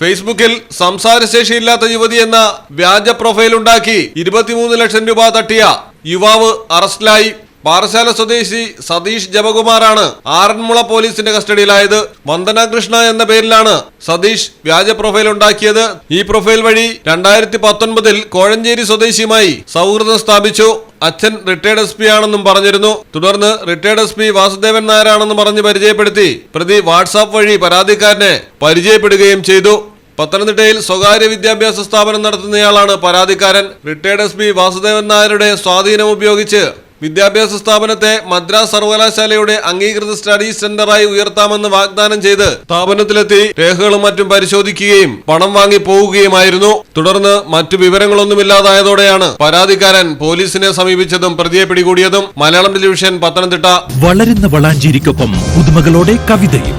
ഫേസ്ബുക്കിൽ സംസാരശേഷിയില്ലാത്ത യുവതി എന്ന വ്യാജ പ്രൊഫൈൽ ഉണ്ടാക്കി ഇരുപത്തിമൂന്ന് ലക്ഷം രൂപ തട്ടിയ യുവാവ് അറസ്റ്റിലായി പാറശാല സ്വദേശി സതീഷ് ജപകുമാറാണ് ആറന്മുള പോലീസിന്റെ കസ്റ്റഡിയിലായത്. വന്ദന കൃഷ്ണ എന്ന പേരിലാണ് സതീഷ് വ്യാജ പ്രൊഫൈൽ ഉണ്ടാക്കിയത്. ഈ പ്രൊഫൈൽ വഴി രണ്ടായിരത്തി പത്തൊൻപതിൽ കോഴഞ്ചേരി സ്വദേശിയുമായി സൗഹൃദം സ്ഥാപിച്ചു. അച്ഛൻ റിട്ടയർഡ് എസ് പി ആണെന്നും പറഞ്ഞിരുന്നു. തുടർന്ന് റിട്ടയർഡ് എസ് പി വാസുദേവൻ നായരാണെന്ന് പറഞ്ഞ് പരിചയപ്പെടുത്തി. പ്രതി വാട്സാപ്പ് വഴി പരാതിക്കാരനെ പരിചയപ്പെടുകയും ചെയ്തു. പത്തനംതിട്ടയിൽ സ്വകാര്യ വിദ്യാഭ്യാസ സ്ഥാപനം നടത്തുന്നയാളാണ് പരാതിക്കാരൻ. റിട്ടയർഡ് എസ് പി വാസുദേവൻ നായരുടെ സ്വാധീനം ഉപയോഗിച്ച് വിദ്യാഭ്യാസ സ്ഥാപനത്തെ മദ്രാസ് സർവകലാശാലയുടെ അംഗീകൃത സ്റ്റഡി സെന്ററായി ഉയർത്താമെന്ന് വാഗ്ദാനം ചെയ്ത് സ്ഥാപനത്തിലെത്തി രേഖകളും മറ്റും പരിശോധിക്കുകയും പണം വാങ്ങി പോവുകയുമായിരുന്നു. തുടർന്ന് മറ്റു വിവരങ്ങളൊന്നുമില്ലാതായതോടെയാണ് പരാതിക്കാരൻ പോലീസിനെ സമീപിച്ചതും പ്രതിയെ പിടികൂടിയതും. മലയാളം ടെലിവിഷൻ പത്തനംതിട്ട. വളരുന്ന വളാഞ്ചേരിക്കൊപ്പം പുതുമകളോടെ കവിതയും.